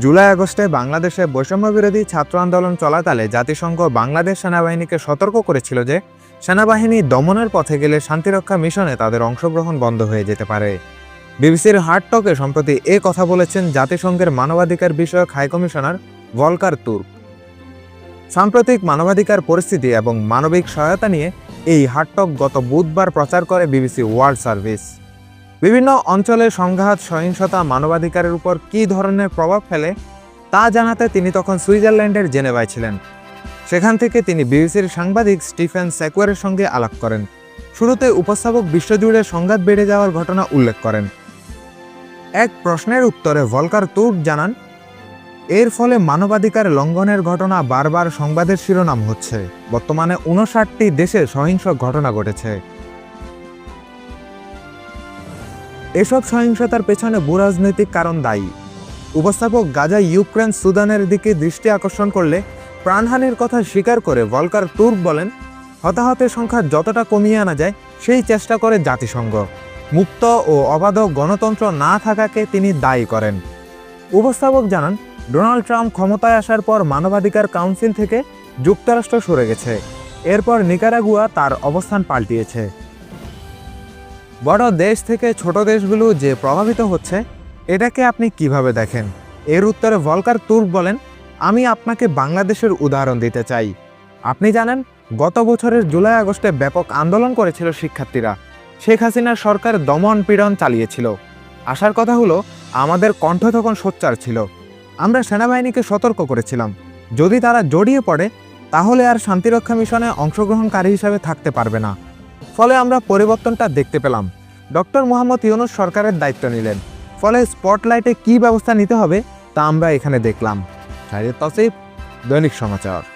জুলাই আগস্টে বাংলাদেশে বৈষম্য বিরোধী ছাত্র আন্দোলন চলাকালে জাতিসংঘ বাংলাদেশ সেনাবাহিনীকে সতর্ক করেছিল যে, সেনাবাহিনী দমনের পথে গেলে শান্তিরক্ষা মিশনে তাদের অংশগ্রহণ বন্ধ হয়ে যেতে পারে। বিবিসির হার্ট টকে সম্প্রতি এ কথা বলেছেন জাতিসংঘের মানবাধিকার বিষয়ক হাইকমিশনার ভলকার তুর্ক। সাম্প্রতিক মানবাধিকার পরিস্থিতি এবং মানবিক সহায়তা নিয়ে এই হাটটক গত বুধবার প্রচার করে বিবিসি ওয়ার্ল্ড সার্ভিস। বিভিন্ন অঞ্চলে সংঘাত, সহিংসতা, মানবাধিকারের উপর কী ধরনের প্রভাব ফেলে তা জানাতে তিনি তখন সুইজারল্যান্ডের জেনেভায় ছিলেন। সেখান থেকে তিনি বিবিসির সাংবাদিক স্টিফেন স্যাকুয়ারের সঙ্গে আলাপ করেন। শুরুতে উপস্থাপক বিশ্বজুড়ে সংঘাত বেড়ে যাওয়ার ঘটনা উল্লেখ করেন। এক প্রশ্নের উত্তরে ভলকার তুর্ক জানান, এর ফলে মানবাধিকার লঙ্ঘনের ঘটনা বারবার সংবাদের শিরোনাম হচ্ছে। বর্তমানে উনষাটটি দেশে সহিংস ঘটনা ঘটেছে। এসব সহিংসতার পেছনে ভূরাজনৈতিক কারণ দায়ী। উপস্থাপক গাজা ইউক্রেন সুদানের দিকে দৃষ্টি আকর্ষণ করলে প্রাণহানির কথা স্বীকার করে ভলকার তুর্ক বলেন, হতাহতের সংখ্যা যতটা কমিয়ে আনা যায়, সেই চেষ্টা করে জাতিসংঘ। মুক্ত ও অবাধ গণতন্ত্র না থাকাকে তিনি দায়ী করেন। উপস্থাপক জানান, ডোনাল্ড ট্রাম্প ক্ষমতায় আসার পর মানবাধিকার কাউন্সিল থেকে যুক্তরাষ্ট্র সরে গেছে। এরপর নিকারাগুয়া তার অবস্থান পাল্টিয়েছে। বড় দেশ থেকে ছোট দেশগুলো যে প্রভাবিত হচ্ছে, এটাকে আপনি কীভাবে দেখেন? এর উত্তরে ভলকার তুর্ক বলেন, আমি আপনাকে বাংলাদেশের উদাহরণ দিতে চাই। আপনি জানেন, গত বছরের জুলাই আগস্টে ব্যাপক আন্দোলন করেছিল শিক্ষার্থীরা। শেখ হাসিনার সরকার দমন পীড়ন চালিয়েছিল। আসার কথা হলো, আমাদের কণ্ঠ তখন সোচ্চার ছিল। আমরা সেনাবাহিনীকে সতর্ক করেছিলাম। যদি তারা জড়িয়ে পড়ে, তাহলে আর শান্তিরক্ষা মিশনে অংশগ্রহণকারী হিসাবে থাকতে পারবে না। ফলে আমরা পরিবর্তনটা দেখতে পেলাম। ডক্টর মোহাম্মদ ইউনুস সরকারের দায়িত্ব নিলেন। ফলে স্পটলাইটে কি ব্যবস্থা নিতে হবে তা আমরা এখানে দেখলাম। শাহিদ তসিফ, দৈনিক সমাচার।